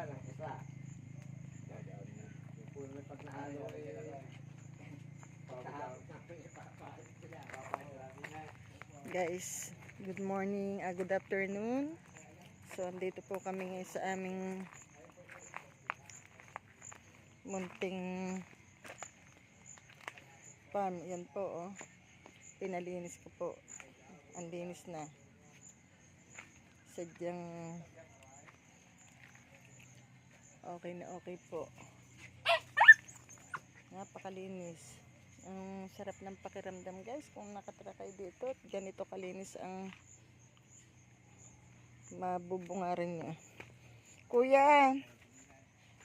Wala lang isa. Puno na pag eh. Guys, good morning, ah, good afternoon. So, andito po kami ngayon sa aming munting farm. Yan po, oh. Pinalinis ko po. Ang linis na. Sadyang okay na okay po. Napakalinis. Ang sarap ng pakiramdam guys kung nakatira kayo dito at ganito kalinis ang mabubungarin niya. Kuya!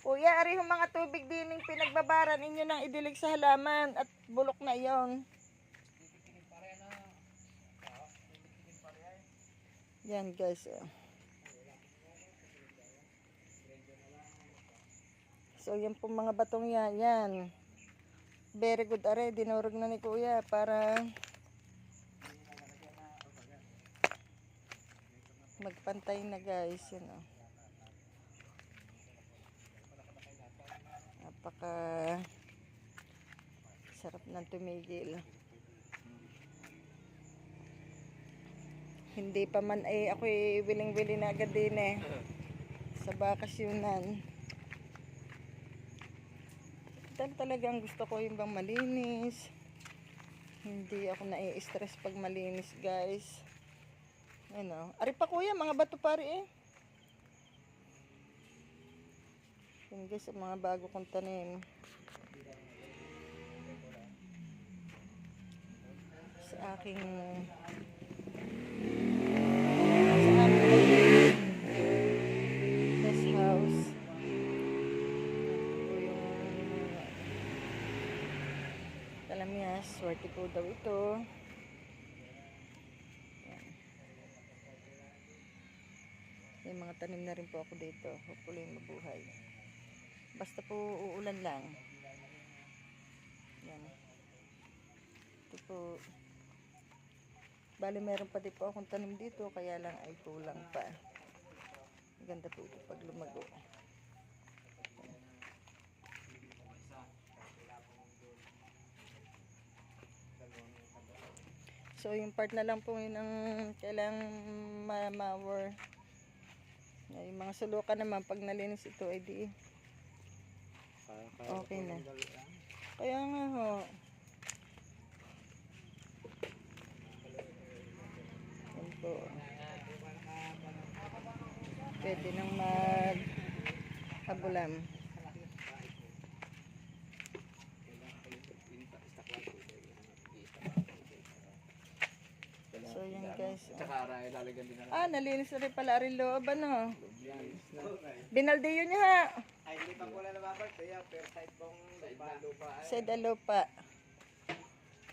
Kuya, ari yung mga tubig din yung pinagbabaran inyo nang idilig sa halaman at bulok na yon. Yan guys. oh. So yan po mga batong yan. Yan. Very good are, dinurog na ni kuya para magpantay na guys. Yan oh. Napaka sarap ng tumigil. Hindi pa man ay ako willing-willing na agad din eh. Sa bakasyunan. Tal talagang gusto ko yung bang malinis. Hindi ako nai-stress pag malinis, guys. Ano? Ari pa kuya, mga bato pare eh. Yan guys, mga bago kong tanim. Sa aking swerte po daw ito. Yan. May mga tanim na rin po ako dito. Hopefully mabuhay. Basta po uulan lang. Yan. Ito po. Bali meron pa din po akong tanim dito. Kaya lang ay kulang pa. Ganda po ito pag lumago. So, yung part na lang po yun ang kailangang ma-mower. Yung mga sulukan naman, pag nalinis ito, ay di Okay na. Kaya nga ho. Yan po. Pwede nang mag habulam. So yan guys. Oh. Tsaka aray, lalagyan din na Ah, nalinis na rin pala rin loob ano. yan. Binalde yun niya ha. Ay, hindi pa pula nababag. Kaya, pero type kong lupa. lupa ay. Sa dalupa.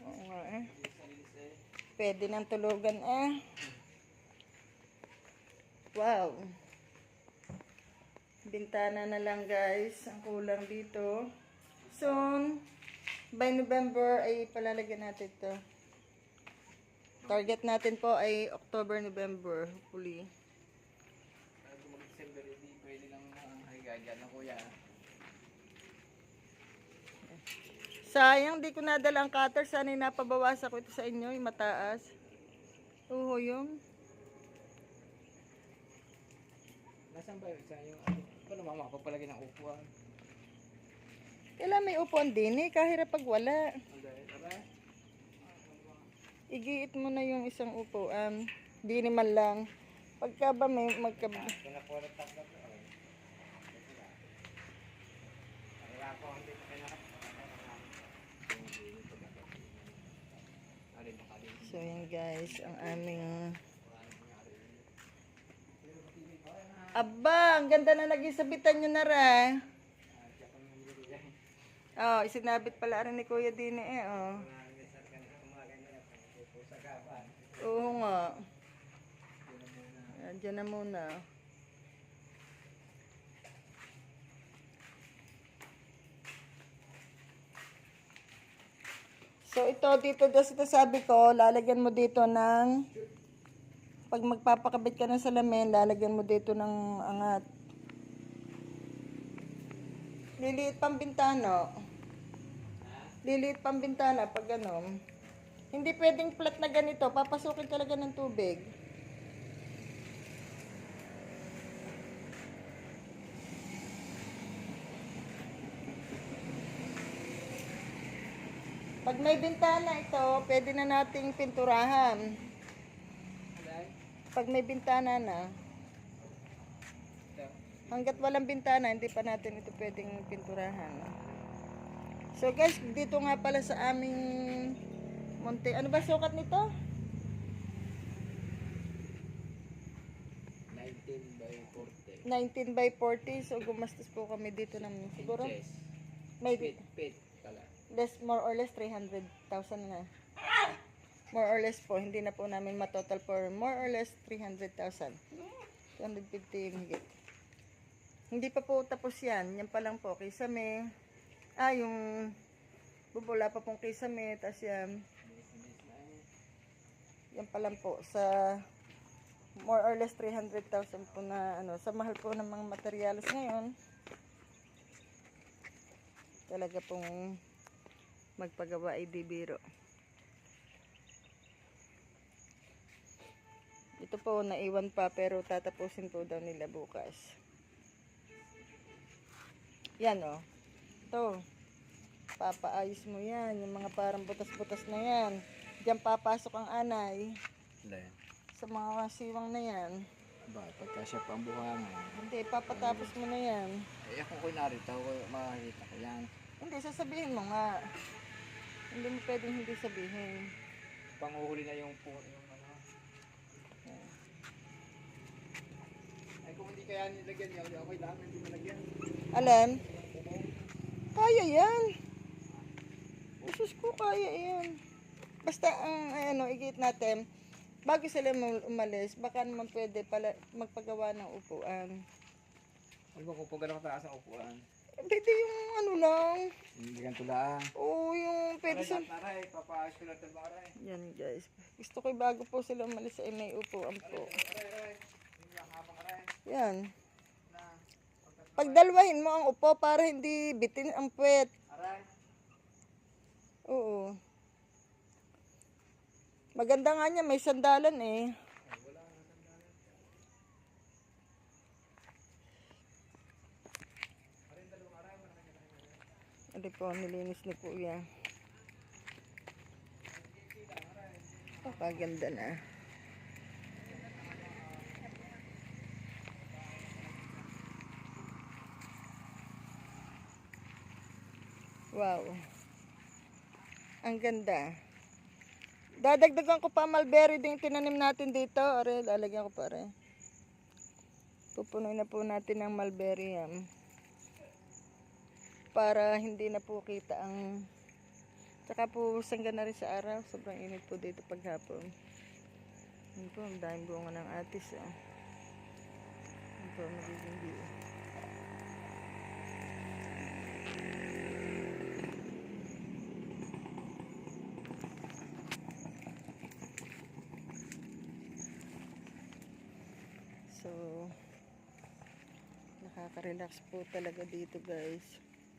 Oo nga eh. Pwede ng tulugan eh. Wow. Bintana na lang guys. Ang kulang dito. Soon, by November ay palalagyan natin to. Target natin po ay October, November. Hopefully. Bago mag-December, hindi pwede lang ang higa dyan ng kuya. Sayang, di ko nadala ang cutter. Sana napabawasan ko ito sa inyo, yung mataas. Oo, yung. Nasaan ba yung isa yung ano? Paano mama papalagay ng upuan? Kailan may upuan din eh, kahirap pag wala. Dahil, aray. Igiit mo na yung isang upuan. Di naman lang. Pagka ba may magka... So yan guys, ang aming... Aba, ang ganda na naging sabitan nyo na ra. Oh, isinabit pala rin ni Kuya Dini eh, oh. Oo nga. Diyan na muna. So ito dito daw sinasabi ko, lalagyan mo dito ng pag magpapakabit ka ng salamin, lalagyan mo dito ng angat. Liliit pang bintana. Liliit pang bintana pag ano. Hindi pwedeng flat na ganito. Papasukin talaga ng tubig. Pag may bintana ito, pwede na nating pinturahan. Pag may bintana na, hanggat walang bintana, hindi pa natin ito pwedeng pinturahan. So guys, dito nga pala sa aming monte. Ano ba sukat nito? 19 by 40. 19 by 40. So gumastos po kami dito ng siguro may feet pala. less more or less 300,000 na. More or less po, hindi na po namin matotal for more or less 300,000. 250 yung higit. Hindi pa po tapos yan. Yan pa lang po. Kisame. Ah, yung bubula pa pong kisame. Tapos yan. Yan pa lang po. Sa more or less 300,000 po na ano. Sa mahal po ng mga materials ngayon. Talaga pong magpagawa ay di biro. Ito po naiwan pa pero tatapusin po daw nila bukas. Yan oh. Ito. Papaayos mo yan. Yung mga parang butas-butas na yan. Diyan papasok ang anay. Alay. Sa mga siwang na yan. Ba, pagka siya pang buhangin. Hindi, papatapos mo na yan. Eh, ako ko narito, ako makakita ko yan. Hindi, sasabihin mo nga. Hindi mo pwedeng hindi sabihin. Panguhuli na yung po, yung ano. Ay, kung hindi kaya nilagyan niya, okay lang, hindi malagyan. Alam? Kaya yan. Jesus ko, kaya yan. Basta ang ano, igit natin, bago sila umalis, baka naman pwede pala magpagawa ng upuan. Ano ba kung pag gano'ng kataas ang upuan? Pwede yung ano lang. Hindi ganito lang. Oo, yung pwede sa... Taray, lang ito baray. Yan guys. Gusto ko bago po sila umalis ay may upuan po. Yan. Pagdalwahin mo ang upo para hindi bitin ang puwet. aray. Oo. Maganda nga niya, may sandalan eh. Ano po, nilinis ni Kuya. Kaganda na. Wow. Ang ganda. Dadagdagan ko pa mulberry din tinanim natin dito. Are, lalagyan ko pa rin. Pupunuin na po natin ng mulberry yan. Para hindi na po kita ang... Tsaka po sangga na rin sa araw. Sobrang init po dito paghapon. Yan po, ang daming bunga ng atis. Oh. Yan po, magiging view. So, nakaka-relax po talaga dito guys.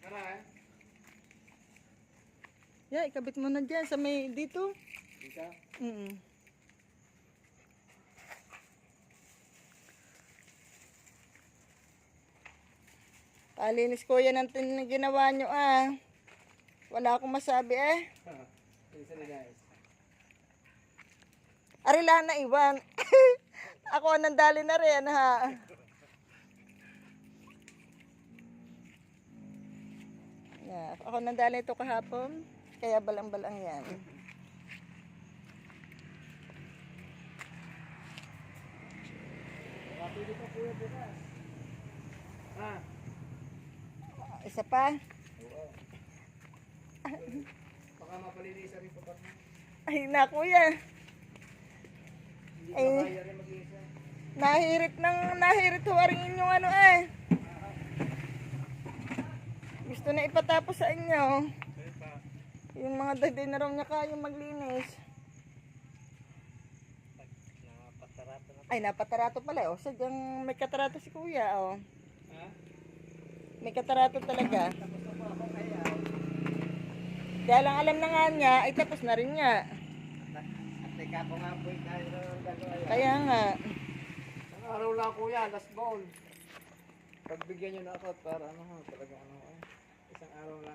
Aray. Yeah, ikabit mo na dyan sa may dito. Dito. Mm Palinis ko yan ang ginawa nyo ah. Wala akong masabi eh. Na guys. Arila na iwan. Ako nandali na rin ha. Yeah, ako nandali ito kahapon. Kaya balang-balang yan. Kapili pa kuya bukas. Ah. Isa pa. Oo. Baka mapalinisan rin pa ba? Ay na kuya. Rin mag-isa. Nahirit ng nahirit huwarin inyong ano eh. Gusto na ipatapos sa inyo. Yung mga dadi na raw niya kayong maglinis. Ay, napatarato pala. Oh. Sadyang may katarato si kuya. Oh. Ha? May katarato talaga. Kaya lang alam na nga niya, ay tapos na rin niya. At po yung kaya ng gagawa yan. Kaya nga. Ang araw lang kuya, last ball. Pagbigyan nyo na ako para ano talaga ano. eh. Isang araw lang.